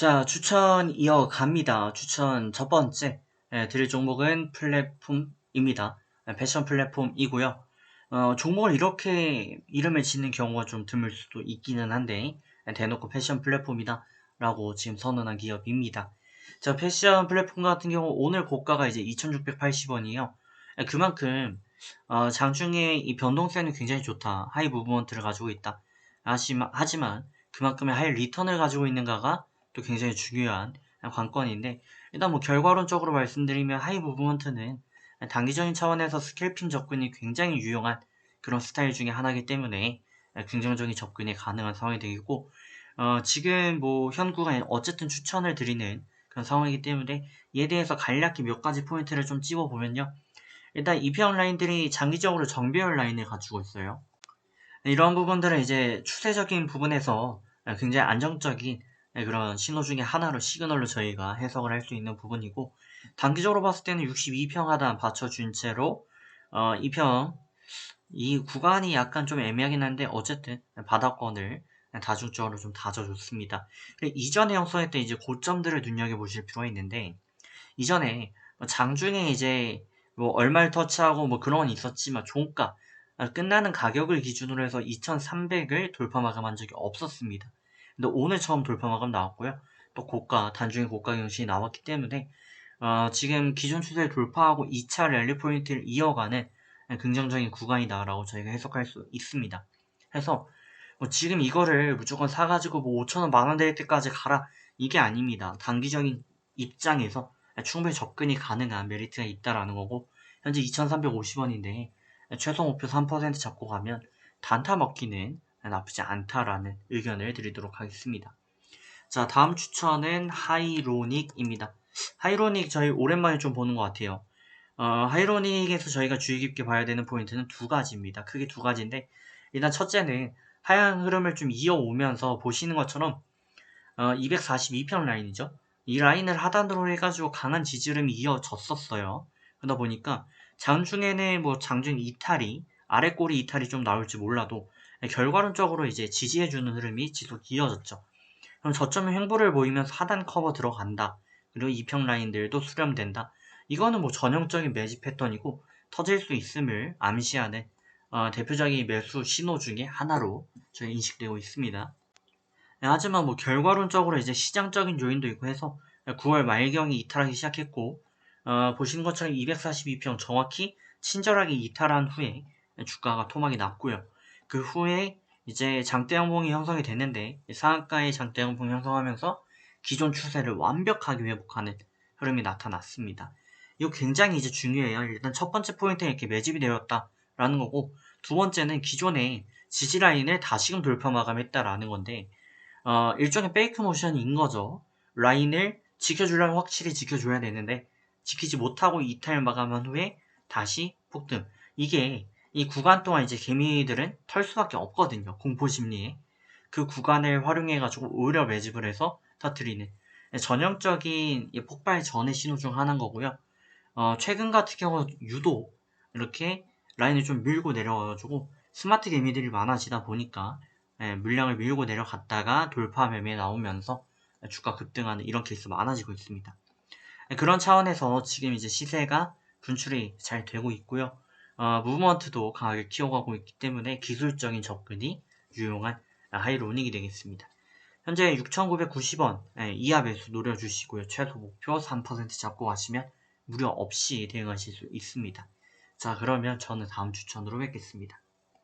자, 추천 이어갑니다. 추천 첫 번째 예, 드릴 종목은 플랫폼입니다. 예, 패션 플랫폼이고요. 어, 종목을 이렇게 이름을 짓는 경우가 좀 드물 수도 있기는 한데 예, 대놓고 패션 플랫폼이다 라고 지금 선언한 기업입니다. 자, 패션 플랫폼 같은 경우 오늘 고가가 이제 2680원이에요. 예, 그만큼 어, 장중에 이 변동성이 굉장히 좋다. 하이 무브먼트를 가지고 있다. 하지만, 하지만 그만큼의 하이 리턴을 가지고 있는가가 또 굉장히 중요한 관건인데 일단 뭐 결과론적으로 말씀드리면 하이 무브먼트는 단기적인 차원에서 스캘핑 접근이 굉장히 유용한 그런 스타일 중에 하나이기 때문에 긍정적인 접근이 가능한 상황이 되겠고 어, 지금 뭐 현구가 어쨌든 추천을 드리는 그런 상황이기 때문에 이에 대해서 간략히 몇 가지 포인트를 좀 찝어보면요. 일단 이평 라인들이 장기적으로 정배열 라인을 가지고 있어요. 이런 부분들은 이제 추세적인 부분에서 굉장히 안정적인 네, 그런 신호 중에 하나로 시그널로 저희가 해석을 할 수 있는 부분이고 단기적으로 봤을 때는 62평 하단 받쳐준 채로 어, 2평 이 구간이 약간 좀 애매하긴 한데 어쨌든 바닥권을 다중적으로 좀 다져줬습니다. 이전에 형성했던 이제 고점들을 눈여겨보실 필요가 있는데 이전에 뭐 장중에 이제 뭐 얼마를 터치하고 뭐 그런 건 있었지만 종가 끝나는 가격을 기준으로 해서 2300을 돌파 마감한 적이 없었습니다. 근데 오늘 처음 돌파 마감 나왔고요. 또 고가, 단중에 고가 경신이 나왔기 때문에 어, 지금 기존 추세를 돌파하고 2차 랠리 포인트를 이어가는 긍정적인 구간이다라고 저희가 해석할 수 있습니다. 그래서 뭐 지금 이거를 무조건 사가지고 뭐 5천원, 만원 될 때까지 가라 이게 아닙니다. 단기적인 입장에서 충분히 접근이 가능한 메리트가 있다라는 거고 현재 2,350원인데 최소 목표 3% 잡고 가면 단타 먹기는 나쁘지 않다라는 의견을 드리도록 하겠습니다. 자, 다음 추천은 하이로닉입니다. 하이로닉 저희 오랜만에 좀 보는 것 같아요. 어, 하이로닉에서 저희가 주의 깊게 봐야 되는 포인트는 두 가지입니다. 크게 두 가지인데, 일단 첫째는 하향 흐름을 좀 이어오면서 보시는 것처럼, 어, 242평 라인이죠. 이 라인을 하단으로 해가지고 강한 지지름이 이어졌었어요. 그러다 보니까 장중에는 뭐 장중 이탈이, 아래 꼬리 이탈이 좀 나올지 몰라도 네, 결과론적으로 이제 지지해주는 흐름이 지속 이어졌죠. 그럼 저점의 횡보를 보이면서 하단 커버 들어간다. 그리고 이평 라인들도 수렴된다. 이거는 뭐 전형적인 매집 패턴이고 터질 수 있음을 암시하는 어, 대표적인 매수 신호 중에 하나로 저희 인식되고 있습니다. 네, 하지만 뭐 결과론적으로 이제 시장적인 요인도 있고 해서 9월 말경이 이탈하기 시작했고 어, 보시는 것처럼 242평 정확히 친절하게 이탈한 후에 주가가 토막이 났고요. 그 후에 이제 장대양봉이 형성이 됐는데 상한가의 장대양봉 형성하면서 기존 추세를 완벽하게 회복하는 흐름이 나타났습니다. 이거 굉장히 이제 중요해요. 일단 첫 번째 포인트는 이렇게 매집이 되었다라는 거고 두 번째는 기존의 지지 라인을 다시금 돌파 마감했다라는 건데 어, 일종의 페이크 모션인 거죠. 라인을 지켜주려면 확실히 지켜줘야 되는데 지키지 못하고 이탈 마감한 후에 다시 폭등. 이게 이 구간 동안 이제 개미들은 털 수밖에 없거든요. 공포 심리에. 그 구간을 활용해가지고 오히려 매집을 해서 터트리는 전형적인 폭발 전의 신호 중 하나인 거고요. 어, 최근 같은 경우 유독 이렇게 라인을 좀 밀고 내려가지고 스마트 개미들이 많아지다 보니까 예, 물량을 밀고 내려갔다가 돌파 매매 나오면서 주가 급등하는 이런 케이스 많아지고 있습니다. 예, 그런 차원에서 지금 이제 시세가 분출이 잘 되고 있고요. 어, 무브먼트도 강하게 키워가고 있기 때문에 기술적인 접근이 유용한 하이로닉이 되겠습니다. 현재 6,990원 예, 이하 매수 노려주시고요. 최소 목표 3% 잡고 가시면 무료 없이 대응하실 수 있습니다. 자 그러면 저는 다음 추천으로 뵙겠습니다.